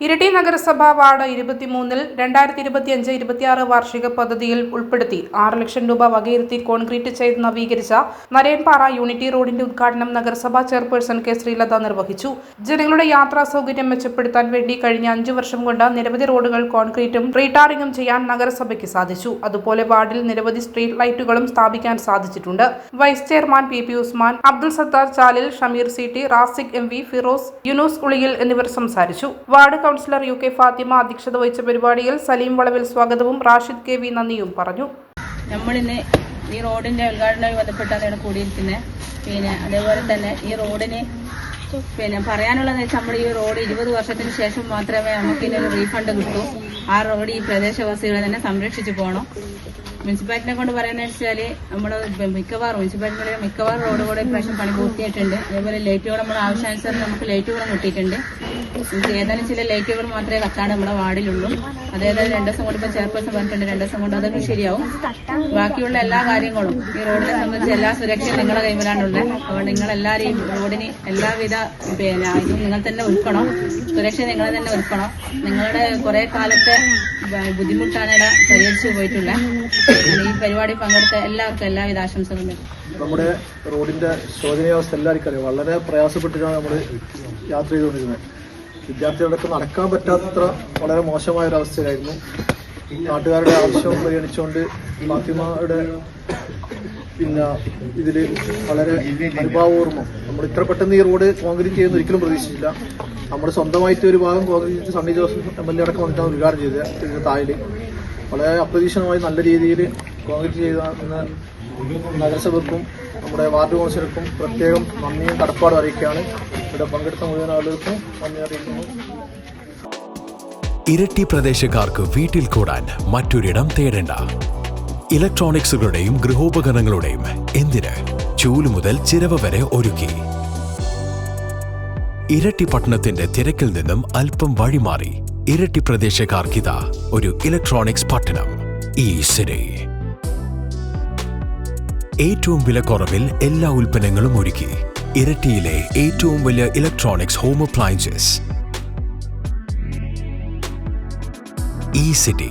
ഇരട്ടി നഗരസഭ വാർഡ് ഇരുപത്തിമൂന്നിൽ രണ്ടായിരത്തി ഇരുപത്തിയഞ്ച് ഇരുപത്തിയാറ് വാർഷിക പദ്ധതിയിൽ ഉൾപ്പെടുത്തി ആറ് ലക്ഷം രൂപ വകയിരുത്തി കോൺക്രീറ്റ് ചെയ്ത് നവീകരിച്ച നരയൻപാറ യൂണിറ്റി റോഡിന്റെ ഉദ്ഘാടനം നഗരസഭാ ചെയർപേഴ്സൺ കെ ശ്രീലത നിർവഹിച്ചു. ജനങ്ങളുടെ യാത്രാ സൗകര്യം മെച്ചപ്പെടുത്താൻ വേണ്ടി കഴിഞ്ഞ അഞ്ചു വർഷം കൊണ്ട് നിരവധി റോഡുകൾ കോൺക്രീറ്റും റീടാറിംഗും ചെയ്യാൻ നഗരസഭയ്ക്ക് സാധിച്ചു. അതുപോലെ വാർഡിൽ നിരവധി സ്ട്രീറ്റ് ലൈറ്റുകളും സ്ഥാപിക്കാൻ സാധിച്ചിട്ടുണ്ട്. Vice chairman P P Usman Abdul Sattar Chalil Shamir C T Rasiq M V Firoz Yunus Uliyil എന്നിവർ സംസാരിച്ചു. Ward councillor U K Fathima അധ്യക്ഷത വഹിച്ച പരിപാടിയിൽ സലീം വളവിൽ സ്വാഗതവും റാഷിദ് കെ വി നന്ദിയും പറഞ്ഞു. നമ്മളിന്ന് ഈ റോഡിന്റെ ഉദ്ഘാടനവുമായി ബന്ധപ്പെട്ടാണ് കൂടിയിരിക്കുന്നത്. പിന്നെ അതേപോലെ തന്നെ ഈ റോഡിന് പിന്നെ പറയാനുള്ളത് വെച്ചാൽ നമ്മൾ ഈ റോഡ് ഇരുപത് വർഷത്തിന് ശേഷം മാത്രമേ നമുക്ക് ഇതിനൊരു റീഫണ്ട് കിട്ടൂ. ആ റോഡ് ഈ പ്രദേശവാസികളെ തന്നെ സംരക്ഷിച്ചു പോകണം മുനിസിപ്പാലിറ്റിനെ കൊണ്ട് പറയുന്നത് വെച്ചാൽ നമ്മൾ മിക്കവാറും മുനിസിപ്പാലിറ്റികളിൽ മിക്കവാറും റോഡുകൂടെ ഇപ്രാവശ്യം പണി പൂർത്തിയായിട്ടുണ്ട്. അതേപോലെ ലൈറ്റുകൾ നമ്മൾ ആവശ്യാനുസരണം നമുക്ക് ലൈറ്റുകളും കിട്ടിയിട്ടുണ്ട്. ഏതാനും ചില ലൈറ്റുകൾ മാത്രമേ കത്താണ് നമ്മുടെ വാർഡിലുള്ളൂ. അതായത് രണ്ടു ദിവസം കൊണ്ട് ഇപ്പോൾ ചെയർപേഴ്സൺ പറഞ്ഞിട്ടുണ്ട് രണ്ടു ദിവസം കൊണ്ട് അതൊക്കെ ശരിയാവും. ബാക്കിയുള്ള എല്ലാ കാര്യങ്ങളും ഈ റോഡിനെ സംബന്ധിച്ച് എല്ലാ സുരക്ഷയും നിങ്ങളുടെ കൈമിലാണുള്ളത്. അതുകൊണ്ട് ഈ റോഡിന് എല്ലാവിധ പിന്നെ ഇതും നിങ്ങൾ തന്നെ ഒരുക്കണം. സുരക്ഷ നിങ്ങൾ തന്നെ ഒരുക്കണം. നിങ്ങളുടെ കുറെ കാലത്തെ ബുദ്ധിമുട്ടാണ് ഇവിടെ പരിഹരിച്ചു പോയിട്ടുള്ളത്. ഈ പരിപാടി പങ്കെടുത്ത എല്ലാവർക്കും എല്ലാവിധ ആശംസകളും നമ്മുടെ റോഡിന്റെ ശോചനീയാവസ്ഥ എല്ലാവർക്കും അറിയാം. വളരെ പ്രയാസപ്പെട്ടിട്ടാണ് നമ്മൾ യാത്ര ചെയ്തുകൊണ്ടിരുന്നത്. വിദ്യാർത്ഥികളൊക്കെ നടക്കാൻ പറ്റാത്തത്ര വളരെ മോശമായ ഒരു അവസ്ഥയായിരുന്നു നാട്ടുകാരുടെ ആവശ്യം പരിഗണിച്ചുകൊണ്ട് ഫാത്തിമയുടെ പിന്നെ ഇതിൽ വളരെ അനുഭാവപൂർവം നമ്മൾ ഇത്ര പെട്ടെന്ന് ഈ റോഡ് കോൺക്രീറ്റ് ചെയ്യുന്ന ഒരിക്കലും പ്രതീക്ഷിച്ചില്ല. നമ്മൾ സ്വന്തമായിട്ട് ഒരു ഭാഗം concrete Sunny Joseph M L A അടക്കം വന്നിട്ടാണ് ഉദ്ഘാടനം ചെയ്തത്. ഇതിന്റെ താഴിൽ വളരെ അപ്രതീക്ഷിതമായി നല്ല രീതിയിൽ കോൺക്രീറ്റ് ചെയ്ത നഗരസഭക്കും നമ്മുടെ വാർഡ് കൗൺസിലർക്കും പ്രത്യേകം നന്ദിയും കടപ്പാടും അറിയിക്കുകയാണ്. ഇവിടെ പങ്കെടുത്ത മുഴുവൻ ആളുകൾക്കും നന്ദി അറിയിക്കുന്നു. ഇരട്ടി പ്രദേശക്കാർക്ക് വീട്ടിൽ കൂടാൻ മറ്റൊരിടം തേടേണ്ട. ഇലക്ട്രോണിക്സുകളുടെയും ഗൃഹോപകരണങ്ങളുടെയും എന്തിന് ചൂൽ മുതൽ ചിരവ വരെ ഒരുക്കി? ഇരട്ടി പട്ടണത്തിന്റെ തിരക്കിൽ നിന്നും അല്പം വഴിമാറി ഇരട്ടി പ്രദേശക്കാർക്കിത ഒരു ഇലക്ട്രോണിക്സ് പട്ടണം ഈ സിറ്റി ഏറ്റവും വിലക്കുറവിൽ എല്ലാ ഉൽപ്പന്നങ്ങളും ഒരുക്കി ഇരട്ടിയിലെ ഏറ്റവും വലിയ ഇലക്ട്രോണിക്സ് ഹോം അപ്ലയൻസസ്. ഈ സിറ്റി